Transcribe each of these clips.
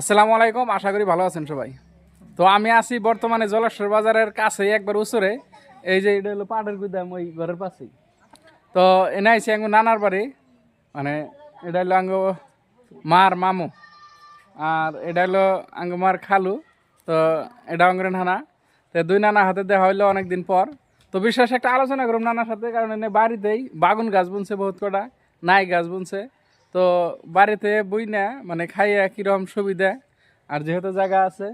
আসসালামু আলাইকুম, আশা করি ভালো আছেন সবাই। তো আমি আছি বর্তমানে জলেশ্বর বাজারের কাছে একবার উসরে। এই যে এটা হলো পাটের গুদাম ওই ঘরের পাশেই। তো এনে আইসি আঙ্গু নানার বাড়ি মানে এটা হলো আঙ্গ মার মামু, আর এটা হলো আঙ্গ মার খালু। তো এটা অঙ্গরেন নানা। তো দুই নানা হাতে দেখা হইল অনেকদিন পর। তো বিশ্বাস একটা আলোচনা করুম নানার সাথে, কারণ এনে বাড়িতেই বাগুন গাছ বুনছে বহুত কটা, নাই গাছ বুনছে। তো বাড়িতে বই না মানে খাইয়া কীরকম সুবিধা? আর যেহেতু জায়গা আছে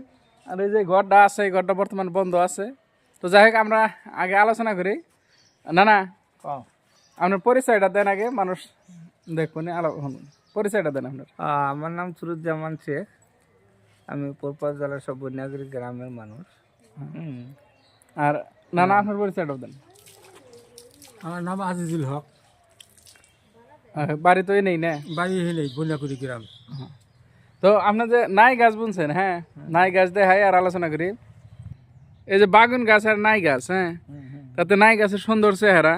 আর এই যে ঘরটা আছে এই ঘরটা বর্তমান বন্ধ আছে। তো যাই হোক আমরা আগে আলোচনা করি। না না আপনার পরিচয়টা দেন আগে মানুষ দেখব নি আলো শুনুন। পরিচয়টা দেন আপনার। আমার নাম সুরুজ্জামান শেখ। আমি পোরপা জেলার সব বন্যাগিরি গ্রামের মানুষ। আর না না আপনার পরিচয়টা দেন। আমার নাম আজিজুল হক। বাড়ি তো নেই না? বাড়ি হেলেই বন্যাকুড়ি গ্রাম। তো আপনার যে নাই গাছ বুনছেন হ্যাঁ? নাই গাছ দেখাই আর আলোচনা করি। এই যে বাগুন গাছ আর নাই গাছ হ্যাঁ? তাতে নাই গাছের সুন্দর চেহারা।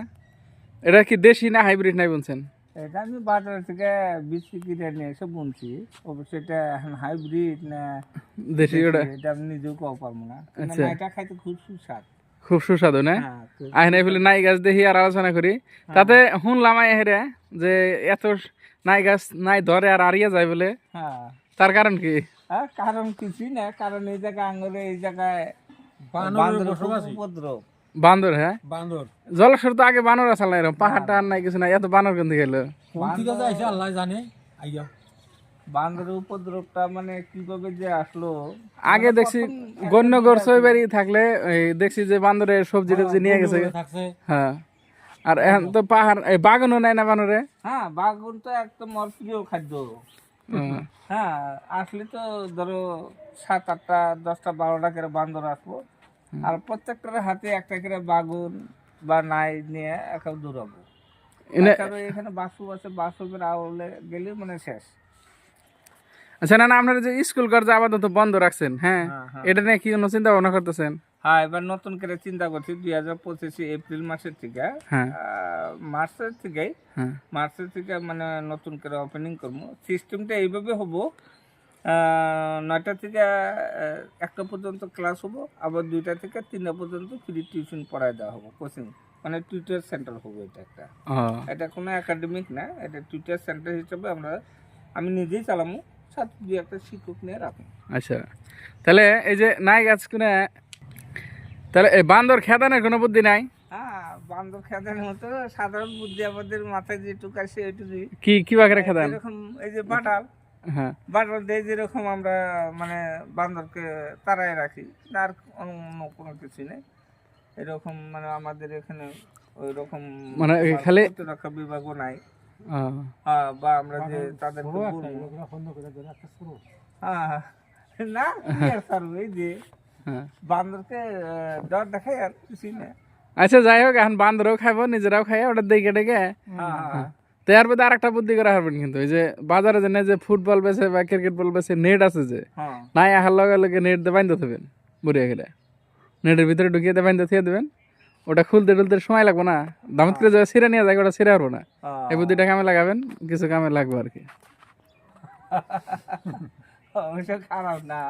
এটা কি দেশি না হাইব্রিড নাই বুনছেন? এটা আমি বাজার থেকে বীজ কিনে নিয়ে এসে বুনছি। অবশ্যই এটা হাইব্রিড না দেশি ওটা? এটা আমি নিজেও কও পারব আচ্ছা। না, এটা খাইতে খুব সুস্বাদ। খুব সুস্বাদু না? হ্যাঁ আইন ফেলে নাই গাছ দেখি আর আলোচনা করি। তাতে শুনলাম হেরে যে এত নাই গাছ নাই ধরে আর আরিয়া যায় বলে। হ্যাঁ। তার কারণ কি? কারণ কিছুই না কারণ এই জায়গায় আঙুরে এই জায়গায় বান্দর হ্যাঁ? বান্দর। জলেশ্বর তো আগে বানর আসল না এরকম পাহাড়টা আর নাই কিছু নাই এত বানর কেন গেল কোন থেকে আল্লাহ জানে? আইয়া। বান্দরের উপদ্রবটা মানে কীভাবে যে আসলো? আগে দেখছি গণ্যগর সইবাড়ি থাকলে দেখছি যে বান্দরের সবজি টবজি নিয়ে গেছে। হ্যাঁ। আর এখন তো পাহাড় বাগানও নাই না বানরে হ্যাঁ বাগুন তো একদম ওর প্রিয় খাদ্য। হ্যাঁ। হ্যাঁ আসলে তো ধরো সাত আটটা দশটা বারোটা করে বান্দর আসব। আর প্রত্যেকটার হাতে একটা করে বাগুন বা নাই নিয়ে এখন দৌড়াবো। এখানে বাসুব আছে বাসুবের আওলে গেলে মানে শেষ। আচ্ছা না না আপনারা যে স্কুল কর আপাতত বন্ধ রাখছেন হ্যাঁ হ্যাঁ, হ্যাঁ। এটা নিয়ে কি কোনো চিন্তা ভাবনা করতেছেন? হ্যাঁ এবার নতুন করে চিন্তা করছি দুই হাজার পঁচিশে এপ্রিল মাসের থেকে হ্যাঁ। মার্চের হ্যাঁ। মার্চের থেকে মানে নতুন করে ওপেনিং করব। সিস্টেমটা এইভাবে হব নয়টা থেকে একটা পর্যন্ত ক্লাস হব আবার দুইটা থেকে তিনটা পর্যন্ত ফ্রি টিউশন পড়ায় দেওয়া হব কোচিং মানে টিউটার সেন্টার হবে এটা একটা। এটা কোনো একাডেমিক না এটা টিউটার সেন্টার হিসেবে আমরা আমি নিজেই চালামো। সাথে দুই একটা শিক্ষক নিয়ে রাখব আচ্ছা। তাহলে এই যে নাই গাছ তাহলে এই বান্দর খেদানের কোনো বুদ্ধি নাই? হ্যাঁ বান্ধব খেদার মতো সাধারণ বুদ্ধি আমাদের মাথায় যেটুকু আসে ওইটুকুই। কি কি খেদান? এরকম এই যে বাটাল হ্যাঁ। বাটাল দিয়ে যেরকম আমরা মানে বান্দরকে তাড়ায় রাখি আর অন্য কোনো কিছু নেই। এরকম মানে আমাদের এখানে ওই রকম মানে খালি- বিভাগও নাই। বা আমরা যে শুরু হ্যাঁ। না কি আর স্যার এই যে হ্যাঁ। বান্দরকে ডর দেখাই আর কিছুই না। আচ্ছা যাই হোক এখন বান্দরও খাইবো নিজেরাও খাই ওটা দেখে ডেকে হ্যাঁ হ্যাঁ। তো আরেকটা বুদ্ধি করা হবেন কিন্তু ওই যে বাজারে যে যে ফুটবল বেছে বা ক্রিকেট বল বেছে নেট আছে যে হ্যাঁ। নাই আহার লগে লগে নেট দিয়ে বাইন্দে থাকবেন বুড়িয়া গেলে নেটের ভিতরে ঢুকিয়ে দিয়ে বাইন্দে থিয়ে দেবেন। ওটা খুলতে টুলতে সময় লাগবো না। দামত করে যাবে ছিঁড়ে নিয়ে যায় ওটা ছিঁড়ে পারব না। হ্যাঁ। এই বুদ্ধিটা কামে লাগাবেন কিছু কামে লাগবে আর কি। অবশ্য খারাপ না।